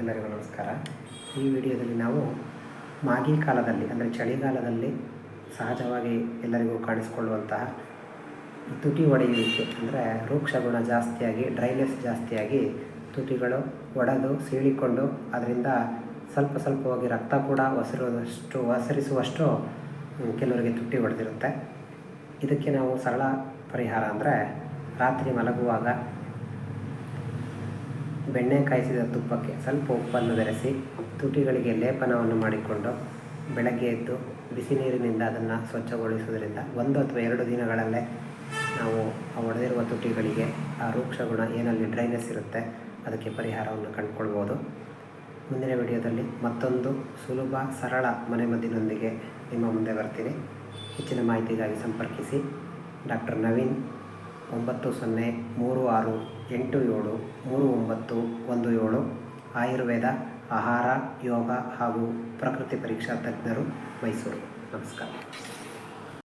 ಎಲ್ಲರಿಗೂ ನಮಸ್ಕಾರ. ಈ ವಿಡಿಯೋದಲ್ಲಿ ನಾವು ಮಾಗಿ ಕಾಲದಲ್ಲಿ, ಅಂದರೆ ಚಳಿಗಾಲದಲ್ಲಿ ಸಹಜವಾಗಿ ಎಲ್ಲರಿಗೂ ಕಾಣಿಸಿಕೊಳ್ಳುವಂತಹ ತುಟಿ ಒಡೆಯುವಿಕೆ, ಅಂದರೆ ರೂಕ್ಷ ಗುಣ ಜಾಸ್ತಿಯಾಗಿ, ಡ್ರೈನೆಸ್ ಜಾಸ್ತಿಯಾಗಿ ತುಟಿಗಳು ಒಡೆದು, ಸೀಳಿಕೊಂಡು ಅದರಿಂದ ಸ್ವಲ್ಪ ಸ್ವಲ್ಪವಾಗಿ ರಕ್ತ ಕೂಡ ಒಸರುವಷ್ಟು, ಒಸರಿಸುವಷ್ಟು ಕೆಲವರಿಗೆ ತುಟಿ ಒಡೆದಿರುತ್ತೆ. ಇದಕ್ಕೆ ನಾವು ಸರಳ ಪರಿಹಾರ ಅಂದರೆ ರಾತ್ರಿ ಮಲಗುವಾಗ ಬೆಣ್ಣೆ ಕಾಯಿಸಿದ ತುಪ್ಪಕ್ಕೆ ಸ್ವಲ್ಪ ಉಪ್ಪನ್ನು ಬೆರೆಸಿ ತುಟಿಗಳಿಗೆ ಲೇಪನವನ್ನು ಮಾಡಿಕೊಂಡು ಬೆಳಗ್ಗೆ ಎದ್ದು ಬಿಸಿ ನೀರಿನಿಂದ ಅದನ್ನು ಸ್ವಚ್ಛಗೊಳಿಸುವುದರಿಂದ ಒಂದು ಅಥವಾ ಎರಡು ದಿನಗಳಲ್ಲೇ ನಾವು ಆ ಒಡೆದಿರುವ ತುಟಿಗಳಿಗೆ ಆ ರೂಕ್ಷ ಗುಣ ಏನಲ್ಲಿ ಡ್ರೈನೆಸ್ ಇರುತ್ತೆ, ಅದಕ್ಕೆ ಪರಿಹಾರವನ್ನು ಕಂಡುಕೊಳ್ಬೋದು. ಮುಂದಿನ ವಿಡಿಯೋದಲ್ಲಿ ಮತ್ತೊಂದು ಸುಲಭ, ಸರಳ ಮನೆಮದ್ದಿನೊಂದಿಗೆ ನಿಮ್ಮ ಮುಂದೆ ಬರ್ತೀನಿ. ಹೆಚ್ಚಿನ ಮಾಹಿತಿಗಾಗಿ ಸಂಪರ್ಕಿಸಿ. ಡಾಕ್ಟರ್ ನವೀನ್ ಒಂಬತ್ತು ಸೊನ್ನೆ ಮೂರು ಆರು ಎಂಟು ಏಳು ಮೂರು ಒಂಬತ್ತು ಒಂದು ಏಳು ಆಯುರ್ವೇದ, ಆಹಾರ, ಯೋಗ ಹಾಗೂ ಪ್ರಕೃತಿ ಪರೀಕ್ಷಾ ತಜ್ಞರು ಮೈಸೂರು. ನಮಸ್ಕಾರ.